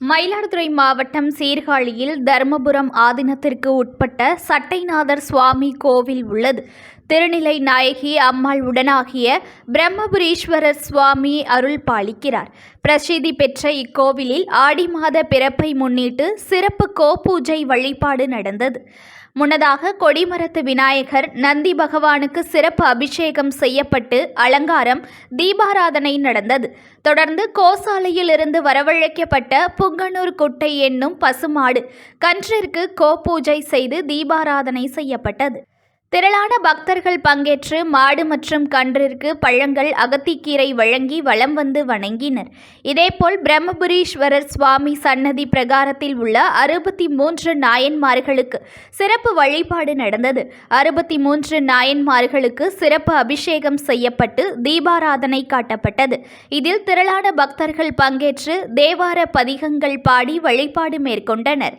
மயிலாடுதுறை மாவட்டம் சீர்காழியில் தர்மபுரம் ஆதீனத்திற்கு உட்பட்ட சட்டைநாதர் சுவாமி கோவில் உள்ளது. திருநிலை நாயகி அம்மாள் உடனாகிய பிரம்மபுரீஸ்வரர் சுவாமி அருள் பாலிக்கிறார். பிரசித்தி பெற்ற இக்கோவிலில் ஆடி மாத பிறப்பை முன்னிட்டு சிறப்பு கோபூஜை வழிபாடு நடந்தது. முன்னதாக கொடிமரத்து விநாயகர் நந்தி பகவானுக்கு சிறப்பு அபிஷேகம் செய்யப்பட்டு அலங்காரம் தீபாராதனை நடந்தது. தொடர்ந்து கோசாலையிலிருந்து வரவழைக்கப்பட்ட புங்கனூர் குட்டை என்னும் பசுமாடு கன்றிற்கு கோபூஜை செய்து தீபாராதனை செய்யப்பட்டது. திரளான பக்தர்கள் பங்கேற்று மாடு மற்றும் கன்றிற்கு பழங்கள் அகத்திக்கீரை வழங்கி வலம் வந்து வணங்கினர். இதேபோல் பிரம்மபுரீஸ்வரர் சுவாமி சன்னதி பிரகாரத்தில் உள்ள அறுபத்தி மூன்று நாயன்மார்களுக்கு சிறப்பு வழிபாடு நடந்தது. அறுபத்தி மூன்று நாயன்மார்களுக்கு சிறப்பு அபிஷேகம் செய்யப்பட்டு தீபாராதனை காட்டப்பட்டது. இதில் திரளான பக்தர்கள் பங்கேற்று தேவார பதிகங்கள் பாடி வழிபாடு மேற்கொண்டனர்.